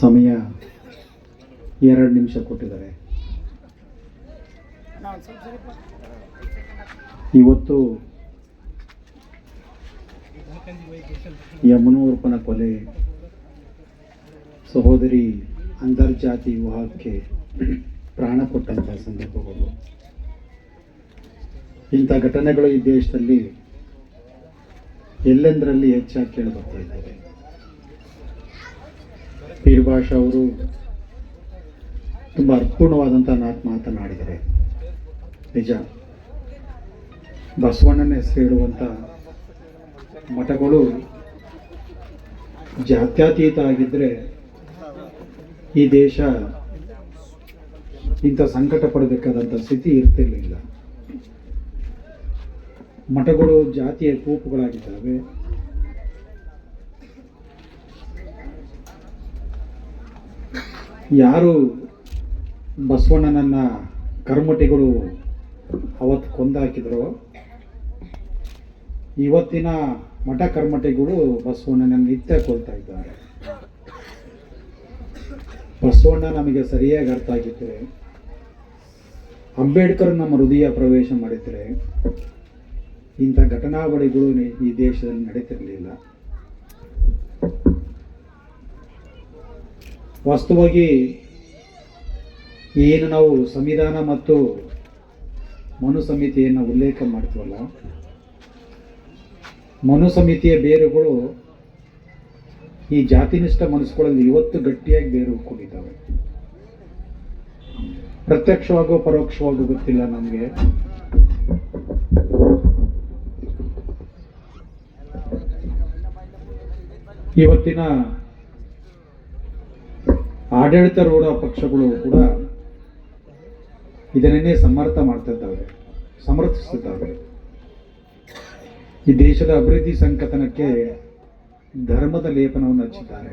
ಸಮಯ ಎರಡು ನಿಮಿಷ ಕೊಟ್ಟಿದ್ದಾರೆ. ಇವತ್ತು ಯಮುನೂರ್ಪನ ಕೊಲೆ ಸಹೋದರಿ ಅಂತರ್ಜಾತಿ ವಿವಾಹಕ್ಕೆ ಪ್ರಾಣ ಕೊಟ್ಟಂತಹ ಸಂದರ್ಭಗಳು. ಇಂಥ ಘಟನೆಗಳು ಈ ದೇಶದಲ್ಲಿ ಎಲ್ಲೆಂದರಲ್ಲಿ ಹೆಚ್ಚಾಗಿ ಕೇಳಿ ಬರ್ತಾ ಇದ್ದಾವೆ. ಪೀರ್ಭಾಷ ಅವರು ತುಂಬ ಅರ್ಥಪೂರ್ಣವಾದಂಥ ನಾಲ್ಕು ಮಾತನಾಡಿದರೆ ನಿಜ. ಬಸವಣ್ಣನ ಹೆಸರು ಹೇಳುವಂಥ ಮಠಗಳು ಜಾತ್ಯತೀತ ಆಗಿದ್ದರೆ ಈ ದೇಶ ಇಂಥ ಸಂಕಟ ಪಡಬೇಕಾದಂಥ ಸ್ಥಿತಿ ಇರ್ತಿರಲಿಲ್ಲ. ಮಠಗಳು ಜಾತಿಯ ಕೂಪುಗಳಾಗಿದ್ದಾವೆ. ಯಾರು ಬಸವಣ್ಣನನ್ನ ಕರ್ಮಟಿಗಳು ಅವತ್ತು ಕೊಂದಾಕಿದ್ರು, ಇವತ್ತಿನ ಮಠ ಕರ್ಮಟಿಗಳು ಬಸವಣ್ಣನ ನಿತ್ಯ ಕೊಲ್ತಾ ಇದ್ದಾರೆ. ಬಸವಣ್ಣ ನಮಗೆ ಸರಿಯಾಗಿ ಅರ್ಥ ಆಗಿದ್ದರೆ ಅಂಬೇಡ್ಕರ್ ನಮ್ಮ ಹೃದಯ ಪ್ರವೇಶ ಮಾಡಿದರೆ ಇಂಥ ಘಟನಾವಳಿಗಳು ಈ ದೇಶದಲ್ಲಿ ನಡೀತಿರಲಿಲ್ಲ. ವಾಸ್ತವವಾಗಿ ಏನು ನಾವು ಸಂವಿಧಾನ ಮತ್ತು ಮನು ಸಮಿತಿಯನ್ನು ಉಲ್ಲೇಖ ಮಾಡ್ತೀವಲ್ಲ, ಮನು ಸಮಿತಿಯ ಬೇರುಗಳು ಈ ಜಾತಿನಿಷ್ಠ ಮನಸ್ಸುಗಳಲ್ಲಿ ಇವತ್ತು ಗಟ್ಟಿಯಾಗಿ ಬೇರು ಕೂಡಿದ್ದಾವೆ ಪ್ರತ್ಯಕ್ಷವಾಗೋ ಪರೋಕ್ಷವಾಗೋ ಗೊತ್ತಿಲ್ಲ ನಮಗೆ. ಇವತ್ತಿನ ಆಡಳಿತಾರೂಢ ಪಕ್ಷಗಳು ಕೂಡ ಇದನ್ನೇ ಸಮರ್ಥ ಮಾಡ್ತಿದ್ದಾವೆ ಸಮರ್ಥಿಸುತ್ತಿದ್ದಾವೆ ಈ ದೇಶದ ಅಭಿವೃದ್ಧಿ ಸಂಕಥನಕ್ಕೆ ಧರ್ಮದ ಲೇಪನವನ್ನು ಹಚ್ಚಿದ್ದಾರೆ.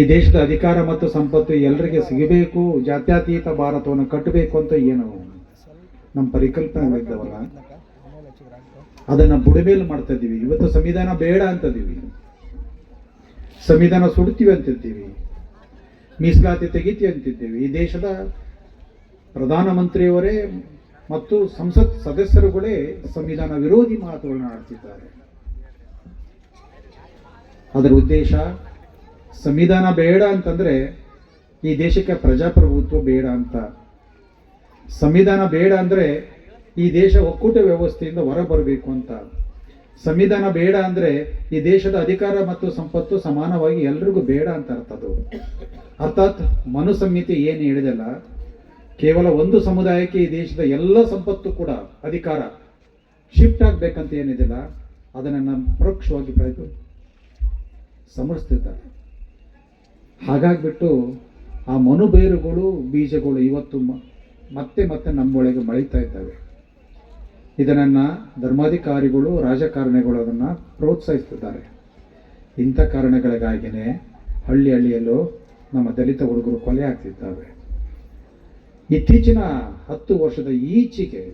ಈ ದೇಶದ ಅಧಿಕಾರ ಮತ್ತು ಸಂಪತ್ತು ಎಲ್ಲರಿಗೆ ಸಿಗಬೇಕು, ಜಾತ್ಯತೀತ ಭಾರತವನ್ನು ಕಟ್ಟಬೇಕು ಅಂತ ಏನು ನಮ್ಮ ಪರಿಕಲ್ಪನೆಗಳಿದ್ದಾವಲ್ಲ ಅದನ್ನು ಬುಡಮೇಲು ಮಾಡ್ತಾ ಇದ್ದೀವಿ. ಇವತ್ತು ಸಂವಿಧಾನ ಬೇಡ ಅಂತಿದ್ದೀವಿ ಸಂವಿಧಾನ ಸುಡ್ತೀವಿ ಅಂತಿದ್ದೀವಿ ಮೀಸಲಾತಿ ತೆಗೀತಿ ಅಂತಿದ್ದೇವೆ. ಈ ದೇಶದ ಪ್ರಧಾನಮಂತ್ರಿಯವರೇ ಮತ್ತು ಸಂಸತ್ ಸದಸ್ಯರುಗಳೇ ಸಂವಿಧಾನ ವಿರೋಧಿ ಮಾತುಗಳನ್ನು ಆಡ್ತಿದ್ದಾರೆ ಅದರ ಉದ್ದೇಶ ಸಂವಿಧಾನ ಬೇಡ ಅಂತಂದ್ರೆ ಈ ದೇಶಕ್ಕೆ ಪ್ರಜಾಪ್ರಭುತ್ವ ಬೇಡ ಅಂತ. ಸಂವಿಧಾನ ಬೇಡ ಅಂದ್ರೆ ಈ ದೇಶ ಒಕ್ಕೂಟ ವ್ಯವಸ್ಥೆಯಿಂದ ಹೊರಬರಬೇಕು ಅಂತ. ಸಂವಿಧಾನ ಬೇಡ ಅಂದ್ರೆ ಈ ದೇಶದ ಅಧಿಕಾರ ಮತ್ತು ಸಂಪತ್ತು ಸಮಾನವಾಗಿ ಎಲ್ರಿಗೂ ಬೇಡ ಅಂತ ಅರ್ಥ ಅದು. ಅರ್ಥಾತ್ ಮನು ಏನು ಹೇಳಿದಲ್ಲ, ಕೇವಲ ಒಂದು ಸಮುದಾಯಕ್ಕೆ ಈ ದೇಶದ ಎಲ್ಲ ಸಂಪತ್ತು ಕೂಡ ಅಧಿಕಾರ ಶಿಫ್ಟ್ ಆಗ್ಬೇಕಂತ ಏನಿದೆಲ್ಲ ಅದನ್ನ ನಮ್ಮ ಪರೋಕ್ಷವಾಗಿ ಪ್ರಯತ್ನ ಸಮರ್ಸ್ತಿದ್ದಾರೆ. ಹಾಗಾಗ್ಬಿಟ್ಟು ಆ ಮನುಬೇರುಗಳು, ಬೀಜಗಳು ಇವತ್ತು ಮತ್ತೆ ಮತ್ತೆ ನಮ್ಮೊಳಗೆ ಮಳಿತಾ ಇದ್ದಾವೆ. ಇದನ್ನ ಧರ್ಮಾಧಿಕಾರಿಗಳು, ರಾಜಕಾರಣಿಗಳು ಅದನ್ನು ಪ್ರೋತ್ಸಾಹಿಸ್ತಿದ್ದಾರೆ ಇಂಥ ಕಾರಣಗಳಿಗಾಗಿನೇ ಹಳ್ಳಿ ಹಳ್ಳಿಯಲ್ಲೂ ನಮ್ಮ ದಲಿತ ಹುಡುಗರು ಕೊಲೆ ಆಗ್ತಿದ್ದಾವೆ. ಇತ್ತೀಚಿನ ಹತ್ತು ವರ್ಷದ ಈಚೆಗೆ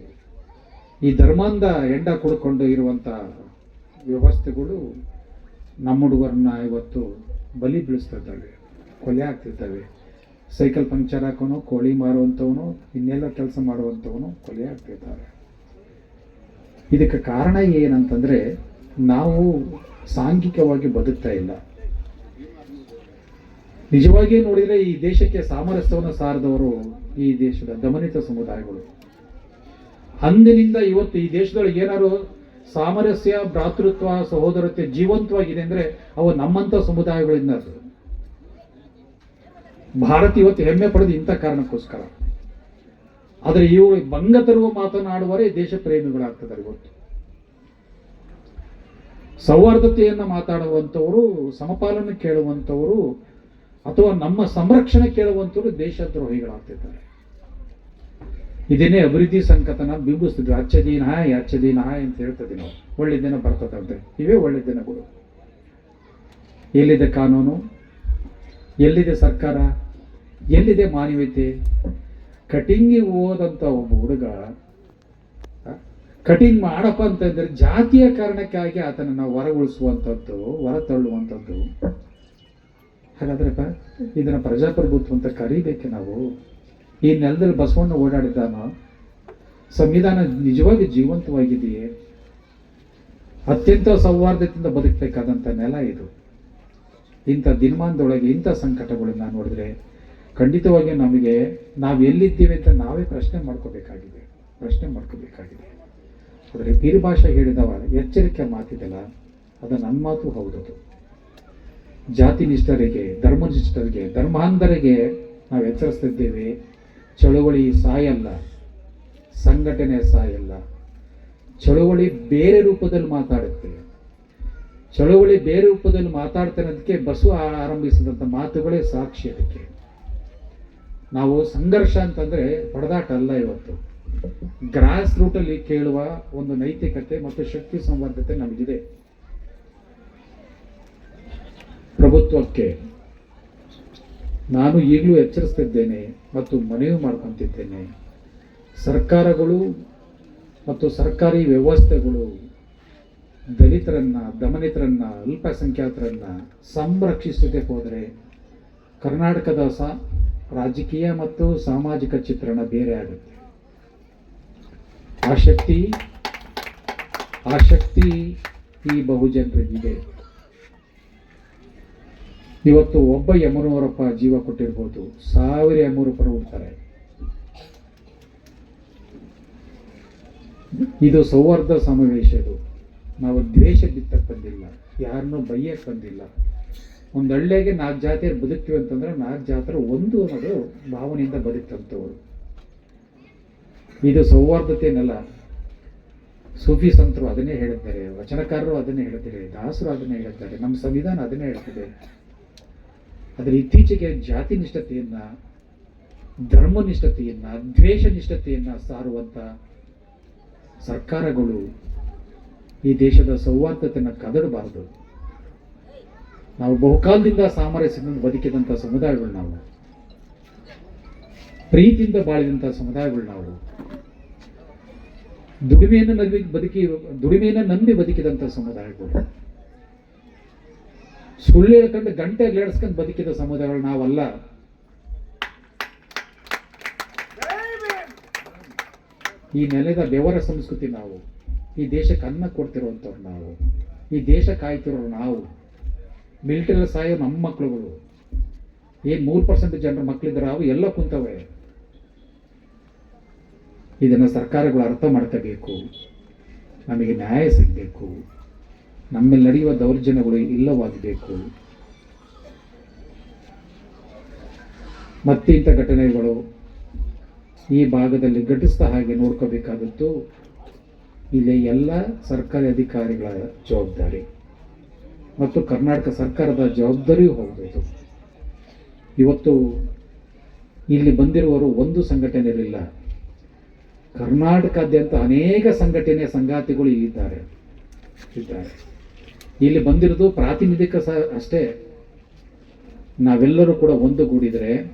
ಈ ಧರ್ಮಾಂಧ ಎಂಡ ಕುಡ್ಕೊಂಡು ಇರುವಂಥ ವ್ಯವಸ್ಥೆಗಳು ನಮ್ಮ ಹುಡುಗರನ್ನ ಇವತ್ತು ಬಲಿ ಬೀಳಿಸ್ತಿದ್ದಾವೆ, ಕೊಲೆ ಆಗ್ತಿದ್ದಾವೆ. ಸೈಕಲ್ ಪಂಕ್ಚರ್ ಹಾಕೋನು, ಕೋಳಿ ಮಾರುವಂಥವನು, ಇನ್ನೆಲ್ಲ ಕೆಲಸ ಮಾಡುವಂಥವನು ಕೊಲೆ ಆಗ್ತಿದ್ದಾರೆ. ಇದಕ್ಕೆ ಕಾರಣ ಏನಂತಂದರೆ ನಾವು ಸಾಂಘಿಕವಾಗಿ ಬದುಕ್ತಾ ಇಲ್ಲ. ನಿಜವಾಗಿ ನೋಡಿದರೆ ಈ ದೇಶಕ್ಕೆ ಸಾಮರಸ್ಯವನ್ನು ಸಾರಿದವರು ಈ ದೇಶದ ದಮನಿತ ಸಮುದಾಯಗಳು. ಅಂದಿನಿಂದ ಇವತ್ತು ಈ ದೇಶದೊಳಗೆ ಏನಾದ್ರು ಸಾಮರಸ್ಯ, ಭ್ರಾತೃತ್ವ, ಸಹೋದರತೆ ಜೀವಂತವಾಗಿದೆ ಅಂದರೆ ಅವು ನಮ್ಮಂತ ಸಮುದಾಯಗಳಿಂದ ಭಾರತ ಇವತ್ತು ಹೆಮ್ಮೆ ಪಡೆದು ಇಂಥ ಕಾರಣಕ್ಕೋಸ್ಕರ. ಆದರೆ ಇವರು ಭಂಗ ತರುವ ಮಾತನಾಡುವರೇ ದೇಶ ಪ್ರೇಮಿಗಳಾಗ್ತಿದ್ದಾರೆ ಇವತ್ತು ಸೌಹಾರ್ದತೆಯನ್ನು ಮಾತಾಡುವಂಥವರು, ಸಮಪಾಲನೆ ಕೇಳುವಂಥವರು, ಅಥವಾ ನಮ್ಮ ಸಂರಕ್ಷಣೆ ಕೇಳುವಂಥವರು ದೇಶದ್ರೋಹಿಗಳಾಗ್ತಿದ್ದಾರೆ. ಇದನ್ನೇ ಅಭಿವೃದ್ಧಿ ಸಂಕತನ ಬಿಂಬಿಸ್ತಿದ್ವಿ ಅಚ್ಚ ದೀನ ಹಾಯ್ ಅಚ್ಚ ದೀನ ಹಾಯ್ ಅಂತ ಹೇಳ್ತದೆ ನಾವು. ಒಳ್ಳೆ ದಿನ ಬರ್ತದಂತೆ ಇವೇ ಒಳ್ಳೆ ದಿನಗಳು ಎಲ್ಲಿದೆ ಕಾನೂನು? ಎಲ್ಲಿದೆ ಸರ್ಕಾರ? ಎಲ್ಲಿದೆ ಮಾನವೀಯತೆ? ಕಟಿಂಗಿಗೆ ಹೋದಂಥ ಒಬ್ಬ ಹುಡುಗ ಕಟಿಂಗ್ ಮಾಡಪ್ಪ ಅಂತಂದ್ರೆ ಜಾತಿಯ ಕಾರಣಕ್ಕಾಗಿ ಆತನನ್ನ ಹೊರಗುಳಿಸುವಂಥದ್ದು ಹೊರ ತಳ್ಳುವಂಥದ್ದು ಹಾಗಾದ್ರೆ ಇದನ್ನು ಪ್ರಜಾಪ್ರಭುತ್ವ ಅಂತ ಕರಿಬೇಕೆ ನಾವು? ಈ ನೆಲದಲ್ಲಿ ಬಸವಣ್ಣ ಓಡಾಡಿದ್ದಾನೋ? ಸಂವಿಧಾನ ನಿಜವಾಗಿ ಜೀವಂತವಾಗಿದೆಯೇ? ಅತ್ಯಂತ ಸೌಹಾರ್ದತೆಯಿಂದ ಬದುಕಬೇಕಾದಂಥ ನೆಲ ಇದು. ಇಂಥ ದಿನಮಾನದೊಳಗೆ ಇಂಥ ಸಂಕಟಗಳನ್ನ ನೋಡಿದ್ರೆ ಖಂಡಿತವಾಗಿ ನಮಗೆ ನಾವು ಎಲ್ಲಿದ್ದೀವಿ ಅಂತ ನಾವೇ ಪ್ರಶ್ನೆ ಮಾಡ್ಕೋಬೇಕಾಗಿದೆ. ಪ್ರಶ್ನೆ ಮಾಡ್ಕೋಬೇಕಾಗಿದೆ. ಆದರೆ ಬೀರ್ಭಾಷೆ ಹೇಳಿದವ ಎಚ್ಚರಿಕೆ ಮಾತಿದೆಲ್ಲ, ಅದು ನನ್ನ ಮಾತು ಹೌದದು. ಜಾತಿ ನಿಷ್ಠರಿಗೆ ಧರ್ಮನಿಷ್ಠರಿಗೆ ಧರ್ಮಾಂಧರಿಗೆ ನಾವು ಎಚ್ಚರಿಸ್ತಿದ್ದೇವೆ. ಚಳುವಳಿ ಸಾಯಲ್ಲ. ಸಂಘಟನೆ ಸಾಯಲ್ಲ. ಚಳುವಳಿ ಬೇರೆ ರೂಪದಲ್ಲಿ ಮಾತಾಡುತ್ತೆ. ಚಳುವಳಿ ಬೇರೆ ರೂಪದಲ್ಲಿ ಮಾತಾಡ್ತಾರೆ ಅದಕ್ಕೆ ಬಸವ ಆರಂಭಿಸಿದಂಥ ಮಾತುಗಳೇ ಸಾಕ್ಷಿ ಅದಕ್ಕೆ. ನಾವು ಸಂಘರ್ಷ ಅಂತಂದ್ರೆ ಹೊಡೆದಾಟ ಅಲ್ಲ ಇವತ್ತು. ಗ್ರಾಸ್ ರೂಟಲ್ಲಿ ಕೇಳುವ ಒಂದು ನೈತಿಕತೆ ಮತ್ತು ಶಕ್ತಿ ಸಂಬಂಧತೆ ನಮಗಿದೆ. ಪ್ರಭುತ್ವಕ್ಕೆ ನಾನು ಈಗಲೂ ಎಚ್ಚರಿಸ್ತಿದ್ದೇನೆ ಮತ್ತು ಮನವಿ ಮಾಡ್ಕೊಂತಿದ್ದೇನೆ. ಸರ್ಕಾರಗಳು ಮತ್ತು ಸರ್ಕಾರಿ ವ್ಯವಸ್ಥೆಗಳು ದಲಿತರನ್ನ, ದಮನಿತರನ್ನ, ಅಲ್ಪಸಂಖ್ಯಾತರನ್ನ ಸಂರಕ್ಷಿಸದೆ ಹೋದರೆ ಕರ್ನಾಟಕದ ಸ ರಾಜಕೀಯ ಮತ್ತು ಸಾಮಾಜಿಕ ಚಿತ್ರಣ ಬೇರೆ ಆಗುತ್ತೆ. ಆ ಶಕ್ತಿ ಈ ಬಹುಜನರಿಗಿದೆ ಇವತ್ತು ಒಬ್ಬ ಯಮನೂರಪ್ಪ ಜೀವ ಕೊಟ್ಟಿರ್ಬೋದು, ಸಾವಿರ ಯಮನೂರಪ್ಪರು ಹುಡ್ತಾರೆ. ಇದು ಸೌಹಾರ್ದ ಸಮಾವೇಶ ಇದು. ನಾವು ದ್ವೇಷ ಬಿತ್ತಕ್ಕೆ ಬಂದಿಲ್ಲ, ಯಾರನ್ನೂ ಬೈಯಕ್ಕೆ ಒಂದು ಹಳ್ಳಿಗೆ ನಾಲ್ಕು ಜಾತಿಯರು ಬದುಕ್ತೀವಿ ಅಂತಂದ್ರೆ ನಾಲ್ಕು ಜಾತಿಯರು ಒಂದು ಅನ್ನೋದು ಭಾವನೆಯಿಂದ ಬದುಕ್ತಂಥವ್ರು. ಇದು ಸೌಹಾರ್ದತೆಯನ್ನಲ್ಲ. ಸೂಫಿ ಸಂತರು ಅದನ್ನೇ ಹೇಳುತ್ತಾರೆ, ವಚನಕಾರರು ಅದನ್ನೇ ಹೇಳುತ್ತಾರೆ, ದಾಸರು ಅದನ್ನೇ ಹೇಳುತ್ತಾರೆ, ನಮ್ಮ ಸಂವಿಧಾನ ಅದನ್ನೇ ಹೇಳ್ತಿದೆ ಆದರೆ ಇತ್ತೀಚೆಗೆ ಜಾತಿ ನಿಷ್ಠತೆಯನ್ನ ಧರ್ಮನಿಷ್ಠತೆಯನ್ನು ದ್ವೇಷ ನಿಷ್ಠತೆಯನ್ನು ಸಾರುವಂತ ಸರ್ಕಾರಗಳು ಈ ದೇಶದ ಸೌಹಾರ್ದತೆಯನ್ನು ಕದಡಬಾರದು. ನಾವು ಬಹುಕಾಲದಿಂದ ಸಾಮರಸ್ಯದಿಂದ ಬದುಕಿದಂಥ ಸಮುದಾಯಗಳು ನಾವು. ಪ್ರೀತಿಯಿಂದ ಬಾಳಿದಂಥ ಸಮುದಾಯಗಳು ನಾವು. ದುಡಿಮೆಯನ್ನು ನಂಬಿ ಬದುಕಿ, ದುಡಿಮೆಯನ್ನು ನಂಬಿ ಬದುಕಿದಂಥ ಸಮುದಾಯಗಳು. ಸುಳ್ಳು ಹೇಳ್ಕೊಂಡು ಗಂಟೆ ಲೇಡಿಸ್ಕೊಂಡು ಬದುಕಿದ ಸಮುದಾಯಗಳು ನಾವಲ್ಲ. ಈ ನೆಲದ ಬೆವರ ಸಂಸ್ಕೃತಿ ನಾವು, ಈ ದೇಶಕ್ಕೆ ಅನ್ನ ಕೊಡ್ತಿರುವಂಥವ್ರು ನಾವು, ಈ ದೇಶ ಕಾಯ್ತಿರೋರು ನಾವು. ಮಿಲಿಟರಿ ಸಾಯೋ ನಮ್ಮ ಮಕ್ಕಳುಗಳು ಏನು ಮೂರು ಪರ್ಸೆಂಟ್ ಜನರ ಮಕ್ಕಳಿದ್ರೆ ಅವು ಎಲ್ಲ ಕುಂತವೆ. ಇದನ್ನು ಸರ್ಕಾರಗಳು ಅರ್ಥ ಮಾಡ್ಕೋಬೇಕು. ನಮಗೆ ನ್ಯಾಯ ಸಿಗಬೇಕು. ನಮ್ಮಲ್ಲಿ ನಡೆಯುವ ದೌರ್ಜನ್ಯಗಳು ಇಲ್ಲವಾಗಬೇಕು ಮತ್ತಿಂಥ ಘಟನೆಗಳು ಈ ಭಾಗದಲ್ಲಿ ಘಟಿಸ್ತಾ ಹಾಗೆ ನೋಡ್ಕೋಬೇಕಾದದ್ದು, ಇಲ್ಲಿ ಎಲ್ಲ ಸರ್ಕಾರಿ ಅಧಿಕಾರಿಗಳ ಜವಾಬ್ದಾರಿ. ಮತ್ತು ಕರ್ನಾಟಕ ಸರ್ಕಾರದ ಜವಾಬ್ದಾರಿಯೂ ಹೋಗಬೇಕು. ಇವತ್ತು ಇಲ್ಲಿ ಬಂದಿರುವವರು ಒಂದು ಸಂಘಟನೆಯಲ್ಲಿಲ್ಲ. ಕರ್ನಾಟಕಾದ್ಯಂತ ಅನೇಕ ಸಂಘಟನೆಯ ಸಂಗಾತಿಗಳು ಇಲ್ಲಿದ್ದಾರೆ ಇದ್ದಾರೆ. ಇಲ್ಲಿ ಬಂದಿರೋದು ಪ್ರಾತಿನಿಧಿಕ ಸಹ ಅಷ್ಟೇ. ನಾವೆಲ್ಲರೂ ಕೂಡ ಒಂದುಗೂಡಿದರೆ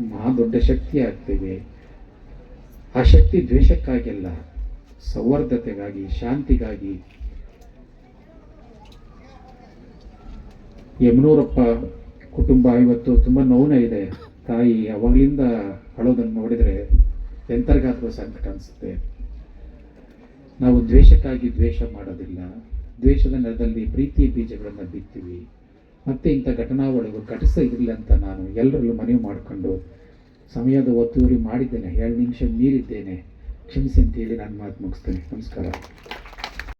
ಮಹಾ ದೊಡ್ಡ ಶಕ್ತಿ ಆಗ್ತೀವಿ. ಆ ಶಕ್ತಿ ದ್ವೇಷಕ್ಕಾಗಿಲ್ಲ. ಸೌಹಾರ್ದತೆಗಾಗಿ, ಶಾಂತಿಗಾಗಿ ಯಮನೂರಪ್ಪ ಕುಟುಂಬ ಇವತ್ತು ತುಂಬ ನೋವಿನ ಇದೆ ತಾಯಿ ಅವಾಗಲಿಂದ ಅಳೋದನ್ನು ನೋಡಿದರೆ ಎಂತರ್ಗಾತ್ಮ ಸಂಕಟ ಅನಿಸುತ್ತೆ. ನಾವು ದ್ವೇಷಕ್ಕಾಗಿ ದ್ವೇಷ ಮಾಡೋದಿಲ್ಲ. ದ್ವೇಷದ ನೆಲದಲ್ಲಿ ಪ್ರೀತಿ ಬೀಜಗಳನ್ನು ಬಿತ್ತೀವಿ. ಮತ್ತೆ ಇಂಥ ಘಟನಾವಳಿಗಳು ಘಟಿಸಿರಲಿಲ್ಲ ಅಂತ ನಾನು ಎಲ್ಲರಲ್ಲೂ ಮನವಿ ಮಾಡಿಕೊಂಡು ಸಮಯದ ಒತ್ತುವರಿ ಮಾಡಿದ್ದೇನೆ. ಎರಡು ನಿಮಿಷ ಮೀರಿದ್ದೇನೆ. ಕ್ಷಮಿಸಿ ಅಂತೇಳಿ ನಾನು ಮಾತು ಮುಗಿಸ್ತೇನೆ. ನಮಸ್ಕಾರ.